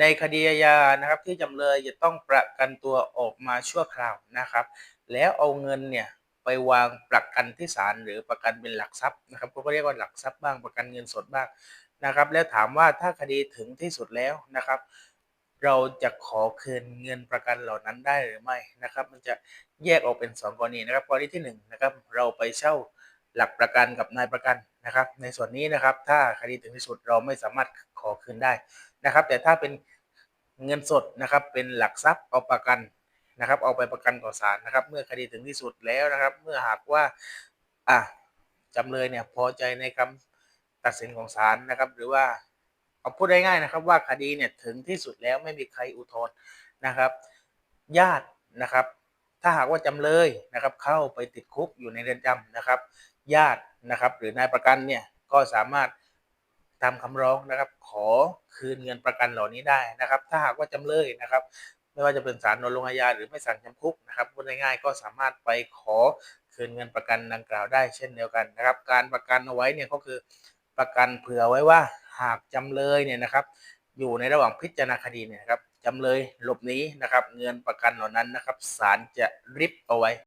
ในคดีอาญานะครับที่จำเลยจะต้องประกันตัวออกมาชั่วคราวนะครับ แล้วเอาเงินเนี่ยไปวางประกันที่ศาลหรือประกันเป็นหลักทรัพย์นะครับก็เรียกว่าหลักทรัพย์บ้างประกันเงินสดบ้างนะครับ แล้วถามว่าถ้าคดีถึงที่สุดแล้วนะครับ เราจะขอคืนเงินประกันเหล่านั้นได้หรือไม่นะครับ มันจะแยกออกเป็น 2 กรณีนะครับ กรณีที่1นงนะครับเราไปเช่าหลักประกันกับนายประกัน นะครับในส่วนนี้นะครับถ้าคดีถึงที่สุดเราไม่สามารถขอคืนได้นะครับ แต่ถ้าเป็นเงินสดนะครับเป็นหลักทรัพย์เอาประกันนะครับ เอาไปประกันต่อศาลนะครับ เมื่อคดีถึงที่สุดแล้วนะครับ เมื่อหากว่าอะจำเลยเนี่ยพอใจในคำตัดสินของศาลนะครับ หรือว่าเอาพูดได้ง่ายนะครับ ว่าคดีเนี่ยถึงที่สุดแล้วไม่มีใครอุทธรณ์นะครับ ญาตินะครับ ถ้าหากว่าจำเลยนะครับ เข้าไปติดคุกอยู่ในเรือนจำนะครับ ญาติ นะครับหรือนายประกันเนี่ยก็สามารถทำคำร้องนะครับ ขอคืนเงินประกันเหล่านี้ได้นะครับ ถ้าหากว่าจำเลยนะครับ ไม่ว่าจะเป็นศาลนนลงอาญาหรือไม่สั่งจำคุกนะครับพูดง่ายๆก็สามารถไปขอคืนเงินประกันดังกล่าวได้เช่นเดียวกันนะครับ การประกันเอาไว้เนี่ยก็คือประกันเผื่อไว้ว่าหากจำเลยเนี่ยนะครับ อยู่ในระหว่างพิจารณาคดีเนี่ยครับจำเลยหลบหนีนะครับ เงินประกันเหล่านั้นนะครับศาลจะริบเอาไว้